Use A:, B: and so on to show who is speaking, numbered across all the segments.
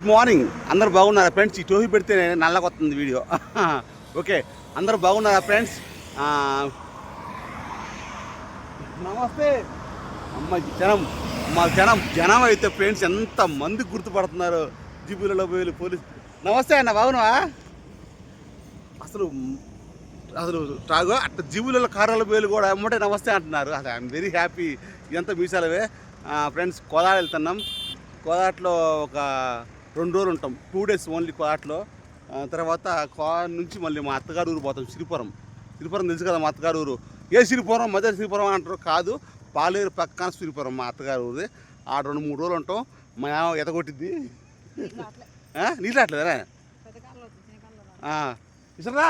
A: Good morning అందరు బాగున్నారా friends? ఈ టోపీ పెడితే నల్లగొస్తుంది వీడియో. ఓకే. అందరు బాగున్నారా ఫ్రెండ్స్? నమస్తే. అమ్మ జనం మా జనం జనం అయితే ఫ్రెండ్స్ ఎంత మంది గుర్తుపడుతున్నారు? జీబులలో పోయి పోలీస్. నమస్తే అన్న బాగున్నావా? అసలు అసలు టాగో అట్లా జీబులలో కారాల పేర్లు కూడా ఎమ్మటే నమస్తే అంటున్నారు. అసలు ఐఎమ్ వెరీ హ్యాపీ ఇదంతా మీసాలవే. ఫ్రెండ్స్ కోదాడ వెళ్తున్నాం. కోదాట్లో ఒక రెండు రోజులు ఉంటాం. టూ డేస్ ఓన్లీ కోదాట్లో ఆ, తర్వాత కోదాడ నుంచి మళ్ళీ మా అత్తగారు ఊరు పోతాం సిరిపురం. సిరిపురం తెలుసు కదా మా అత్తగారు ఊరు ఏ సిరిపురం? మధ్య సిరిపురం అంటారు. కాదు పాలేరు పక్కన సిరిపురం మా అత్తగారు ఊరిది ఆ రెండు మూడు రోజులు ఉంటాం. మా ఎతగొట్టిద్ది నీళ్ళు అట్లేదా ఇసరా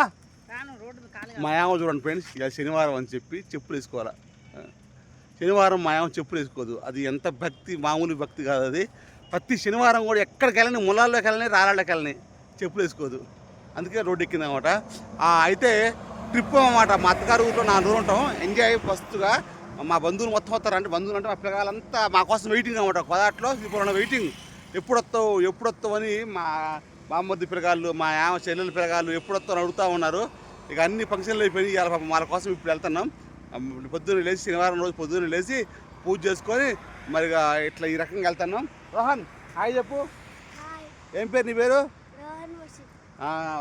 A: మా యామ చూడండి ఫ్రెండ్స్ ఇక శనివారం అని చెప్పి చెప్పులు వేసుకోవాలా. శనివారం మా యామ చెప్పులు వేసుకోదు. అది ఎంత భక్తి మామూలు భక్తి కాదు అది. ప్రతి శనివారం కూడా ఎక్కడికి వెళ్ళని ములాల్లోకి వెళ్ళని రాళ్ళకి వెళ్ళని చెప్పులు వేసుకోదు. అందుకే రోడ్డు ఎక్కింది అనమాట అయితే ట్రిప్ అనమాట మా అత్తగారు ఊరిలో నాలుగు రోజులు ఉంటాం. ఎంజాయ్ ఫస్ట్గా మా బంధువులు మొత్తం వస్తారు. అంటే బంధువులు అంటే మా పిల్లగాలంతా మా కోసం వెయిటింగ్ అనమాట కొదాట్లో శ్రీపురం వెయిటింగ్ ఎప్పుడు వస్తావు ఎప్పుడు వస్తావు అని మా బామ్మద్ది పిల్లగాళ్ళు మా యామ చెల్లెల పిల్లగాళ్ళు ఎప్పుడు వస్తావు అని అడుగుతూ ఉన్నారు. ఇక అన్ని ఫంక్షన్లు అయిపోయి ఇవాళ పాపం వాళ్ళ కోసం ఇప్పుడు వెళ్తున్నాం. పొద్దున్న లేచి శనివారం రోజు పొద్దున్న లేచి పూజ చేసుకొని మరి ఇక ఇట్లా ఈ రకంగా వెళ్తున్నాం. రోహన్ హాయ్ చెప్పు. ఏం పేరు నీ పేరు?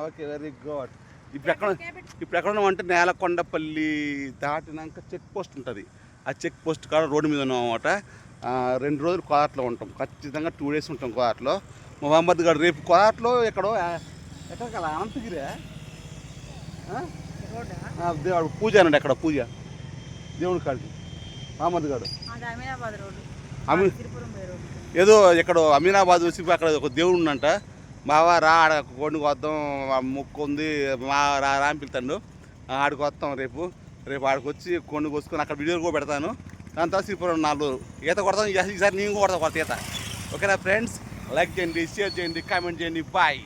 A: Okay very good. ఇప్పుడు ఎక్కడ ఇప్పుడు ఎక్కడ ఉన్నాం అంటే నేలకొండపల్లి దాటినాక చెక్ పోస్ట్ ఉంటుంది. ఆ చెక్ పోస్ట్ కాడ రోడ్డు మీద ఉన్నాం అనమాట ఆ, రెండు రోజులు కోదాట్లో ఉంటాం. ఖచ్చితంగా టూ డేస్ ఉంటాం కోదాట్లో మహమ్మద్ గారు రేపు కోదాట్లో ఎక్కడో ఆ, ఎక్కడికి అలా అనంతగిరి? దేవుడు పూజ అనండి అక్కడ పూజ. దేవుడి కాడికి. మహమ్మద్ గారు.
B: అమీనాబాద్ రోడ్డు.
A: అమీ ఏదో ఎక్కడో అమీనాబాద్ వచ్చి అక్కడ ఒక దేవుడు ఉందంట బావా రా ఆడ కొండకు వద్దాం మొక్కు ఉంది మా రా రా అని పిలుతాడు. ఆడికి వస్తాం రేపు. రేపు ఆడికి వచ్చి కొండ కోసుకొని అక్కడ వీడియోలు కూడా పెడతాను. దాని తర్వాత శ్రీపురం నాలుగు ఈత కొడతాను ఈసారి నేను కూడా కొడతా ఈత. ఓకేనా ఫ్రెండ్స్? లైక్ చేయండి షేర్ చేయండి కామెంట్ చేయండి. బాయ్.